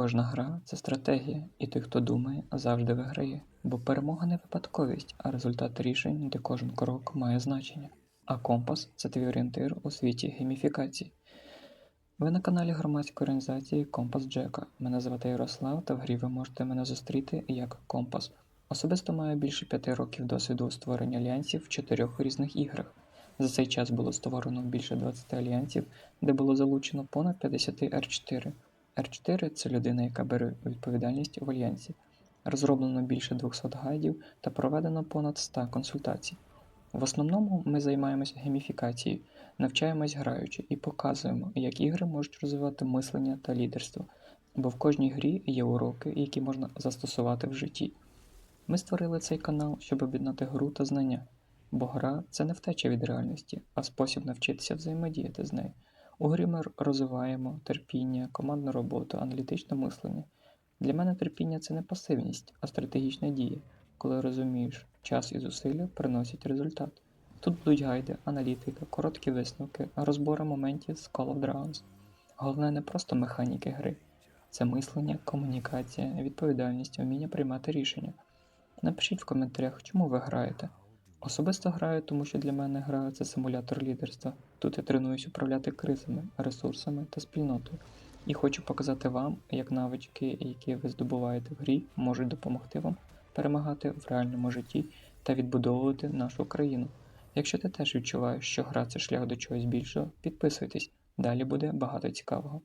Кожна гра це стратегія, і той, хто думає, завжди виграє. Бо перемога не випадковість, а результат рішень, де кожен крок має значення. А компас це твій орієнтир у світі гейміфікації. Ви на каналі громадської організації Компас Джека. Мене звати Ярослав, та в грі ви можете мене зустріти як Компас. Особисто маю більше п'яти років досвіду у створенні альянсів в чотирьох різних іграх. За цей час було створено більше 20 альянсів, де було залучено понад 50 R4. R4 це людина, яка бере відповідальність в альянсі. Розроблено більше 200 гайдів та проведено понад 100 консультацій. В основному ми займаємося гейміфікацією, навчаємось граючи і показуємо, як ігри можуть розвивати мислення та лідерство, бо в кожній грі є уроки, які можна застосувати в житті. Ми створили цей канал, щоб об'єднати гру та знання, бо гра це не втеча від реальності, а спосіб навчитися взаємодіяти з нею. У грі ми розвиваємо терпіння, командну роботу, аналітичне мислення. Для мене терпіння це не пасивність, а стратегічна дія, коли розумієш, час і зусилля приносять результат. Тут будуть гайди, аналітика, короткі висновки, розбори моментів з Call of Dragons. Головне не просто механіки гри, це мислення, комунікація, відповідальність, вміння приймати рішення. Напишіть в коментарях, чому ви граєте. Особисто граю, тому що для мене гра це симулятор лідерства. Тут я тренуюсь управляти кризами, ресурсами та спільнотою, і хочу показати вам, як навички, які ви здобуваєте в грі, можуть допомогти вам перемагати в реальному житті та відбудовувати нашу країну. Якщо ти теж відчуваєш, що гра це шлях до чогось більшого, підписуйтесь, далі буде багато цікавого.